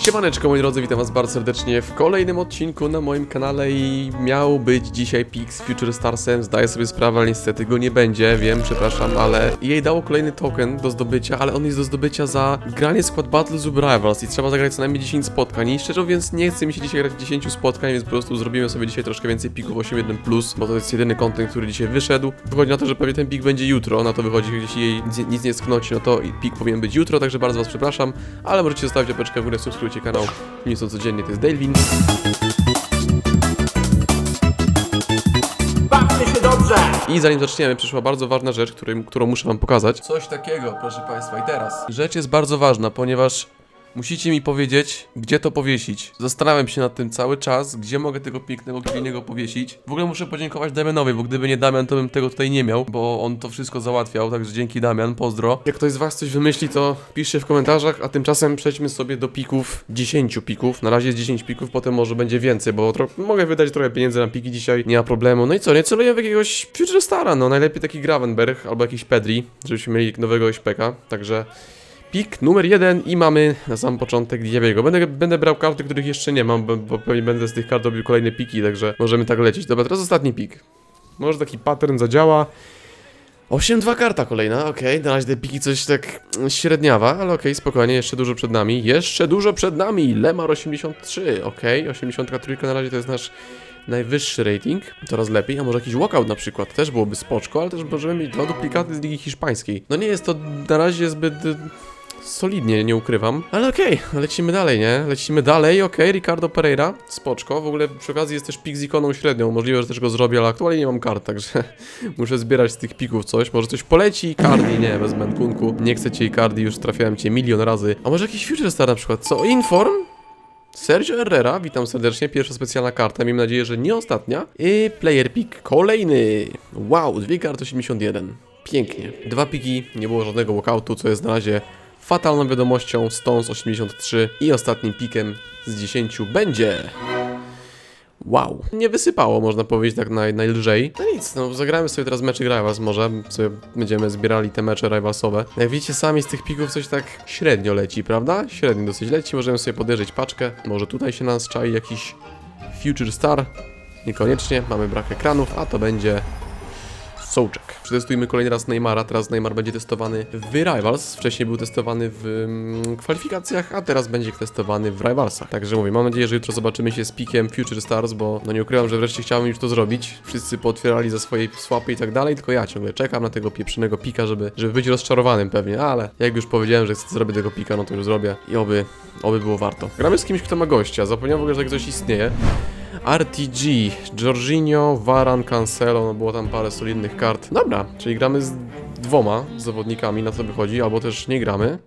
Siemaneczko moi drodzy, witam was bardzo serdecznie w kolejnym odcinku na moim kanale i miał być dzisiaj Pix Future Starsem, zdaję sobie sprawę, ale niestety go nie będzie, wiem, przepraszam, ale jej dało kolejny token do zdobycia, ale on jest do zdobycia za granie skład Battles of Rivals i trzeba zagrać co najmniej 10 spotkań i szczerze mówiąc nie chce mi się dzisiaj grać 10 spotkań, więc po prostu zrobimy sobie dzisiaj troszkę więcej pików 8.1+, bo to jest jedyny content, który dzisiaj wyszedł. Wychodzi na to, że pewnie ten pik będzie jutro, na to wychodzi, jeśli jej nic- nie sknoci, no to pik powinien być jutro, także bardzo was przepraszam, ale możecie zostawić opeczkę w górę, subskrybujcie kanał, nie są codziennie, to jest Delvin. Bawmy się dobrze! I zanim zaczniemy, przyszła bardzo ważna rzecz, którą muszę wam pokazać. Coś takiego, proszę państwa, i teraz. Rzecz jest bardzo ważna, ponieważ musicie mi powiedzieć, gdzie to powiesić. Zastanawiam się nad tym cały czas, gdzie mogę tego pięknego gwiniego powiesić. W ogóle muszę podziękować Damianowi, bo gdyby nie Damian, to bym tego tutaj nie miał, bo on to wszystko załatwiał, także dzięki Damian, pozdro. Jak ktoś z was coś wymyśli, to piszcie w komentarzach, a tymczasem przejdźmy sobie do pików, 10 pików. Na razie jest 10 pików, potem może będzie więcej, bo mogę wydać trochę pieniędzy na piki dzisiaj, nie ma problemu. No i co, nie celuję w jakiegoś Future Stara, no najlepiej taki Gravenberg albo jakiś Pedri, żebyśmy mieli nowego śpeka, także... Pik numer jeden i mamy na sam początek Diabiego. Będę, będę brał karty, których jeszcze nie mam, bo, pewnie będę z tych kart robił kolejne piki, także możemy tak lecieć. Dobra, teraz ostatni pik. Może taki pattern zadziała. 8-2 karta kolejna, okej, na razie te piki coś tak średniawa, ale okej, spokojnie, jeszcze dużo przed nami, jeszcze dużo przed nami, Lemar 83, okej, 83 na razie to jest nasz najwyższy rating, coraz lepiej, a może jakiś walkout na przykład, też byłoby spoczko, ale też możemy mieć dwa duplikaty z Ligi Hiszpańskiej. No nie jest to na razie zbyt solidnie, nie ukrywam, ale okej, lecimy dalej, nie? Lecimy dalej, okej, Ricardo Pereira, spoczko, w ogóle przy okazji jest też pik z ikoną średnią, możliwe, że też go zrobię, ale aktualnie nie mam kart, także muszę zbierać z tych pików coś, może coś poleci, Cardi, nie, bez Benkunku, nie chcę cię Cardi, już trafiałem cię milion razy, a może jakiś Future Star na przykład, co, Inform? Sergio Herrera, witam serdecznie, pierwsza specjalna karta, miejmy nadzieję, że nie ostatnia. I player pick kolejny. Wow, dwie karty 81. Pięknie. Dwa piki, nie było żadnego walkoutu, co jest na razie fatalną wiadomością. Stones 83 i ostatnim pikiem z 10 będzie... Wow. Nie wysypało, można powiedzieć tak naj, najlżej. No nic, no zagramy sobie teraz mecze Rivals może, sobie będziemy zbierali te mecze Rivalsowe. Jak widzicie sami z tych pików coś tak średnio leci, prawda? Średnio dosyć leci, możemy sobie podejrzeć paczkę. Może tutaj się nas czai jakiś Future Star. Niekoniecznie, mamy brak ekranów, a to będzie Sołczek. Przetestujmy kolejny raz Neymara, teraz Neymar będzie testowany w Rivals, wcześniej był testowany w mm, kwalifikacjach, a teraz będzie testowany w Rivalsach. Także mówię, mam nadzieję, że jutro zobaczymy się z pikiem Future Stars, bo no nie ukrywam, że wreszcie chciałem już to zrobić. Wszyscy pootwierali za swoje swapy i tak dalej, tylko ja ciągle czekam na tego pieprzonego pika, żeby, żeby być rozczarowanym pewnie, ale jak już powiedziałem, że chcę zrobić tego pika, no to już zrobię i oby, oby było warto. Gramy z kimś, kto ma gościa, zapomniałem w ogóle, że takie coś istnieje. RTG, Jorginho, Varan, Cancelo, no było tam parę solidnych kart. Dobra, czyli gramy z dwoma zawodnikami, na co wychodzi, albo też nie gramy.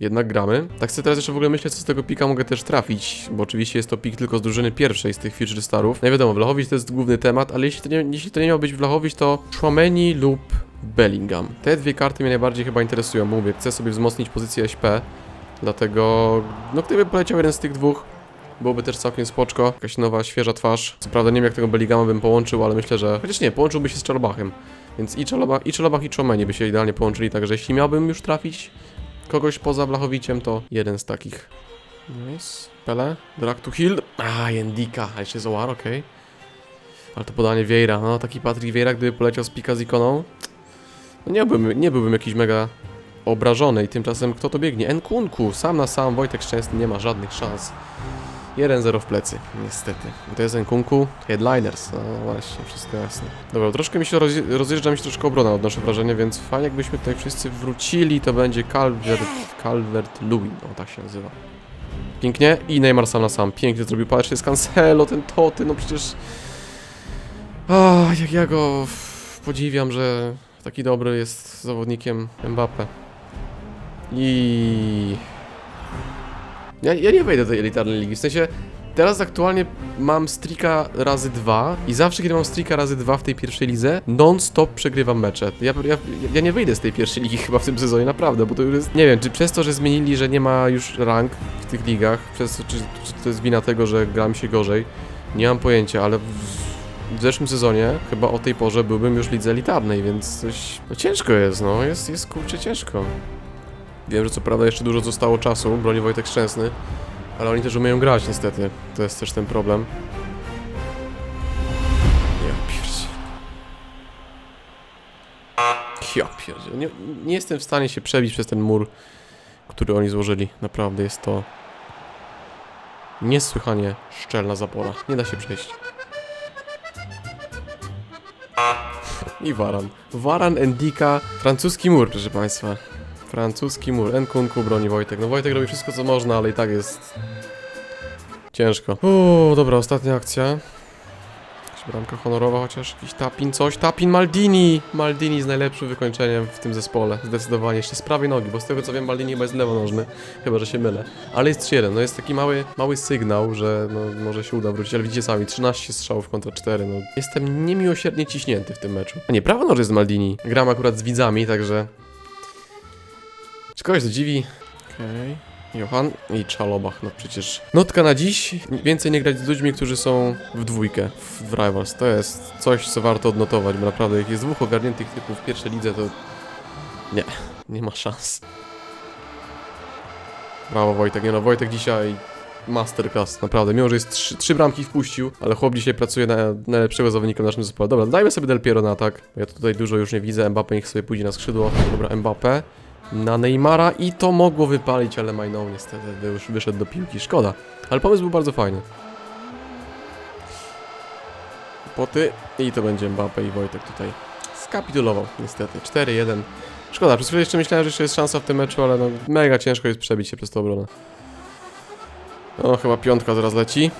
Jednak gramy. Tak sobie teraz jeszcze w ogóle myślę, co z tego pika mogę też trafić, bo oczywiście jest to pik tylko z drużyny pierwszej z tych Future Starów. No i wiadomo, Wlachowicz to jest główny temat, ale jeśli to nie, jeśli to nie miał być Wlachowicz, to Chouameni lub Bellingham. Te dwie karty mnie najbardziej chyba interesują, mówię, chcę sobie wzmocnić pozycję SP, dlatego, no gdyby poleciał jeden z tych dwóch, Byłoby też całkiem spoczko, jakaś nowa, świeża twarz. Co prawda nie wiem jak tego Belligama bym połączył, ale myślę, że... Chociaż nie, połączyłby się z Czalobachem. Więc i Czalobach, i i Czomeni by się idealnie połączyli, także jeśli miałbym już trafić kogoś poza Blachowiciem, to jeden z takich. Nice. Pele, drag to heal. A, Jendika, a jeszcze Zoar, okej. Ale to podanie Vieira, no taki Patrick Vieira, gdyby poleciał z pika z ikoną, no nie byłbym, nie byłbym jakiś mega obrażony i tymczasem kto to biegnie? Enkunku, sam na sam, Wojtek Szczęsny nie ma żadnych szans. 1-0 w plecy, niestety. To jest Enkunku, Headliners, no właśnie, wszystko jasne. Dobra, troszkę mi się rozje rozjeżdża mi się troszkę obrona, odnoszę wrażenie, więc fajnie jakbyśmy tutaj wszyscy wrócili, to będzie Calvert, Calvert Lewin, o tak się nazywa. Pięknie i Neymar sam na sam, pięknie zrobił, patrzcie, jest Cancelo, ten Toty, no przecież... Ach, jak ja go podziwiam, że taki dobry jest zawodnikiem Mbappe. I... Ja, ja nie wejdę do tej elitarnej ligi, w sensie teraz aktualnie mam streaka razy dwa i zawsze kiedy mam streaka razy dwa w tej pierwszej lidze, non-stop przegrywam mecze. Ja, ja, ja nie wyjdę z tej pierwszej ligi chyba w tym sezonie, naprawdę, bo to już jest, nie wiem, czy przez to, że zmienili, że nie ma już rank w tych ligach, przez czy, czy to jest wina tego, że gram się gorzej, nie mam pojęcia, ale w, w zeszłym sezonie chyba o tej porze byłbym już w lidze elitarnej, więc coś, no ciężko jest, no, jest, jest kurczę ciężko. Wiem, że co prawda jeszcze dużo zostało czasu, broni Wojtek Szczęsny, ale oni też umieją grać niestety. To jest też ten problem. Ja pierdzie. Ja pierdzie. Nie, nie jestem w stanie się przebić przez ten mur, który oni złożyli. Naprawdę jest to niesłychanie szczelna zapora. Nie da się przejść. I Waran. Waran, Endika, francuski mur, proszę Państwa. Francuski mur. Nkunku broni Wojtek. No Wojtek robi wszystko co można, ale i tak jest ciężko. Uuu, dobra, ostatnia akcja. Jakaś bramka honorowa, chociaż jakiś tapin, coś. Tapin Maldini! Maldini z najlepszym wykończeniem w tym zespole. Zdecydowanie. Jeszcze z prawej nogi, bo z tego co wiem Maldini chyba jest lewonożny. Chyba, że się mylę. Ale jest 3-1. No jest taki mały, mały sygnał, że no, może się uda wrócić. Ale widzicie sami, 13 strzałów kontra 4. No, jestem niemiłosiernie ciśnięty w tym meczu. A nie, prawonoż jest Maldini. Gram akurat z widzami, także... Czy kogoś to dziwi? Okej. Johan i Czalobach, no przecież. Notka na dziś, więcej nie grać z ludźmi, którzy są w dwójkę, w, Rivals. To jest coś, co warto odnotować, bo naprawdę jak jest dwóch ogarniętych typów w pierwszej lidze, to nie, nie ma szans. Brawo Wojtek, nie no, Wojtek dzisiaj masterclass, naprawdę, mimo że jest trzy, trzy bramki wpuścił, ale chłop dzisiaj pracuje na najlepszego zawodnika w naszym zespole. Dobra, dajmy sobie Del Piero na atak, ja tutaj dużo już nie widzę, Mbappe niech sobie pójdzie na skrzydło. Dobra, Mbappe na Neymara i to mogło wypalić, ale Majną niestety już wyszedł do piłki, szkoda. Ale pomysł był bardzo fajny. Poty i to będzie Mbappe i Wojtek tutaj skapitulował niestety. 4-1. Szkoda, przez chwilę jeszcze myślałem, że jeszcze jest szansa w tym meczu, ale no mega ciężko jest przebić się przez tę obronę. O, chyba piątka zaraz leci.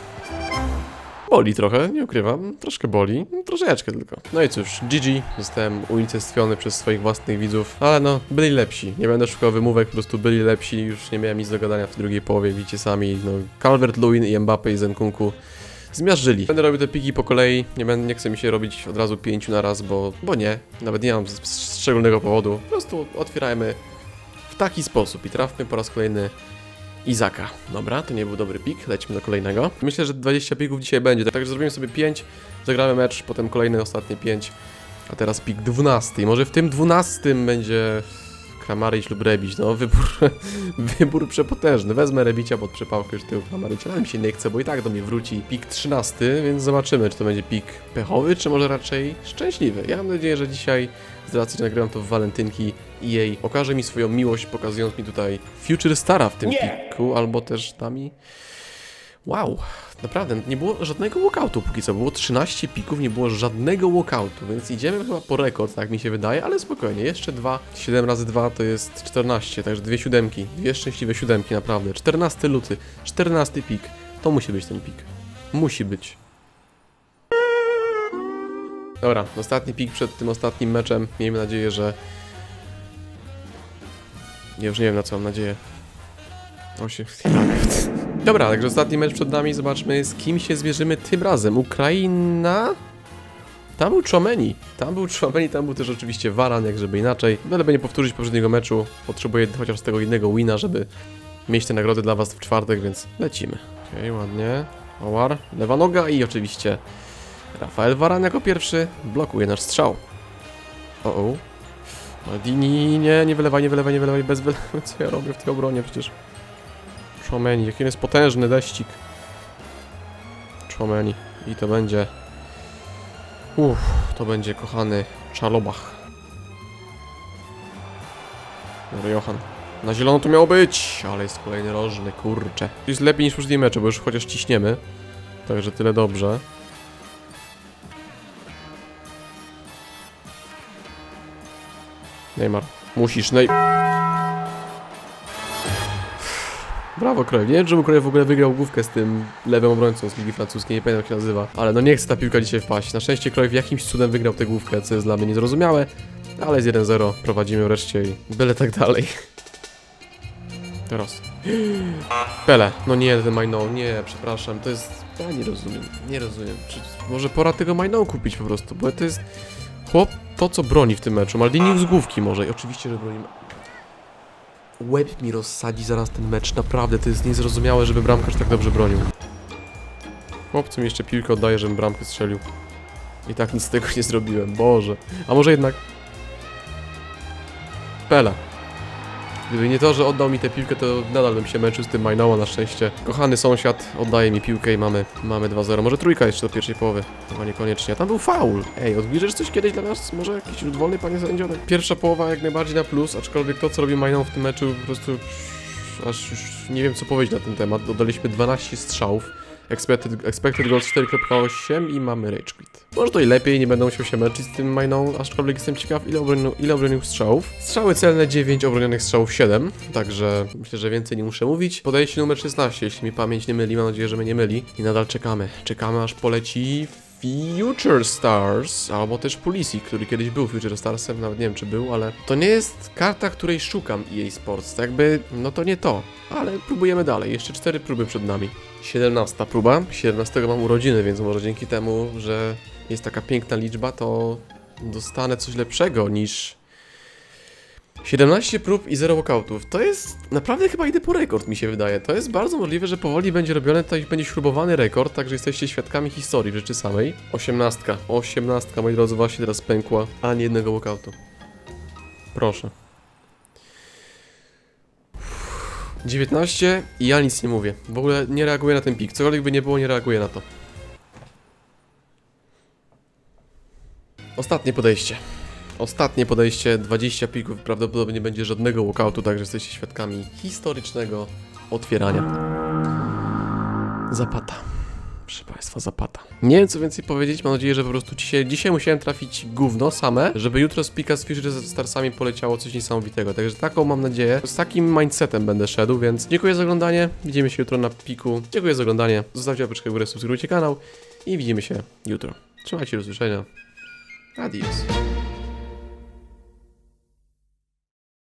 Boli trochę, nie ukrywam, troszkę boli, troszeczkę tylko. No i cóż, GG, zostałem unicestwiony przez swoich własnych widzów, ale no, byli lepsi. Nie będę szukał wymówek, po prostu byli lepsi, już nie miałem nic do gadania w drugiej połowie, widzicie sami, no, Calvert-Lewin i Mbappe i Zenkunku zmiażdżyli. Będę robił te piki po kolei, nie, będę, nie mi się robić od razu pięciu na raz, bo, bo nie, nawet nie mam z- szczególnego powodu, po prostu otwierajmy w taki sposób i trafmy po raz kolejny Izaka. Dobra, to nie był dobry pik, lecimy do kolejnego. Myślę, że 20 pików dzisiaj będzie, także zrobimy sobie 5, zagramy mecz, potem kolejny, ostatnie 5, a teraz pik 12. Może w tym 12 będzie Kramarić lub Rebić, no wybór, wybór przepotężny. Wezmę Rebicia pod przepałkę już tyłu Kramaricia, ale mi się nie chce, bo i tak do mnie wróci pik 13, więc zobaczymy, czy to będzie pik pechowy, czy może raczej szczęśliwy. Ja mam nadzieję, że dzisiaj z racji, że nagrywam to w walentynki EA okaże mi swoją miłość, pokazując mi tutaj Future Stara w tym piku, albo też da mi... Wow, naprawdę, nie było żadnego walkoutu póki co, było 13 pików, nie było żadnego walkoutu, więc idziemy chyba po rekord, tak mi się wydaje, ale spokojnie, jeszcze dwa, 7 razy 2 to jest 14, także dwie siódemki, dwie szczęśliwe siódemki, naprawdę, 14 luty, 14 pik, to musi być ten pik, musi być. Dobra, ostatni pik przed tym ostatnim meczem. Miejmy nadzieję, że. Ja już nie wiem na co mam nadzieję. O się. Dobra, także ostatni mecz przed nami. Zobaczmy z kim się zmierzymy tym razem. Ukraina. Tam był Chomeni. Tam był Chomeni, tam był też oczywiście Varan, jak żeby inaczej. Byleby nie powtórzyć poprzedniego meczu. Potrzebuję chociaż tego jednego wina, żeby mieć te nagrody dla was w czwartek, więc lecimy. Okej, ładnie. Owar, lewa noga i oczywiście Rafael Varan jako pierwszy blokuje nasz strzał. O, o. Maldini, nie, nie wylewaj, nie wylewaj, nie wylewaj, bez wylewy. Co ja robię w tej obronie przecież? Czomeni, jaki jest potężny deścik. Czomeni. I to będzie... Uff, to będzie kochany Czalobach. Dobra, Johan. Na zielono to miało być, ale jest kolejny rożny, kurcze. Jest lepiej niż w poprzednim meczu, bo już chociaż ciśniemy. Także tyle dobrze. Neymar. Musisz, Nej... Brawo, Krojew. Nie wiem, czemu Krojew w ogóle wygrał główkę z tym lewym obrońcą z Ligi Francuskiej, nie pamiętam jak się nazywa. Ale no nie chce ta piłka dzisiaj wpaść. Na szczęście Krojew jakimś cudem wygrał tę główkę, co jest dla mnie niezrozumiałe. Ale jest 1-0, prowadzimy wreszcie i byle tak dalej. Teraz. Pele. No nie, ten Majną, nie, przepraszam, to jest... Ja nie rozumiem, nie rozumiem. Czy może pora tego Majną kupić po prostu, bo to jest... Chłop to, co broni w tym meczu. Maldini z główki może i oczywiście, że broni... Łeb mi rozsadzi zaraz ten mecz, naprawdę, to jest niezrozumiałe, żeby bramkarz tak dobrze bronił. Chłopcu mi jeszcze piłkę oddaje, żebym bramkę strzelił. I tak nic z tego nie zrobiłem, Boże. A może jednak... Pele. Gdyby nie to, że oddał mi tę piłkę, to nadal bym się męczył z tym Majnoła na szczęście. Kochany sąsiad oddaje mi piłkę i mamy, mamy 2-0. Może trójka jeszcze do pierwszej połowy. Chyba niekoniecznie. A tam był faul. Ej, odbliżesz coś kiedyś dla nas? Może jakiś rzut wolny, panie sędzio? Pierwsza połowa jak najbardziej na plus, aczkolwiek to, co robi Majnoł w tym meczu, po prostu aż już nie wiem, co powiedzieć na ten temat. Dodaliśmy 12 strzałów. Expected, expected goals 4.8 i mamy rage quit. Może to i lepiej, nie będę musiał się męczyć z tym majną, aczkolwiek jestem ciekaw ile obronił, ile obronił strzałów. Strzały celne 9, obronionych strzałów 7, także myślę, że więcej nie muszę mówić. Podejście numer 16, jeśli mi pamięć nie myli, mam nadzieję, że mnie nie myli. I nadal czekamy, czekamy aż poleci Future Stars, albo też Policy, który kiedyś był Future Starsem, nawet nie wiem czy był, ale to nie jest karta, której szukam EA Sports, tak jakby, no to nie to, ale próbujemy dalej, jeszcze cztery próby przed nami. 17 próba, 17 mam urodziny, więc może dzięki temu, że jest taka piękna liczba, to dostanę coś lepszego niż 17 prób i 0 walkoutów. To jest naprawdę chyba idę po rekord, mi się wydaje. To jest bardzo możliwe, że powoli będzie robione, tutaj będzie śrubowany rekord, także jesteście świadkami historii w rzeczy samej. 18. 18, moi drodzy, właśnie teraz pękła, ani jednego walkoutu. Proszę. 19 i ja nic nie mówię. W ogóle nie reaguję na ten pik. Cokolwiek by nie było, nie reaguję na to. Ostatnie podejście. Ostatnie podejście, 20 pików, prawdopodobnie będzie żadnego walkoutu, także jesteście świadkami historycznego otwierania. Zapata. Proszę Państwa, zapata. Nie wiem co więcej powiedzieć, mam nadzieję, że po prostu dzisiaj, dzisiaj musiałem trafić gówno same, żeby jutro z pika z Future ze Starsami poleciało coś niesamowitego. Także taką mam nadzieję, z takim mindsetem będę szedł, więc dziękuję za oglądanie, widzimy się jutro na piku. Dziękuję za oglądanie, zostawcie łapeczkę w górę, subskrybujcie kanał i widzimy się jutro. Trzymajcie do usłyszenia. Adios.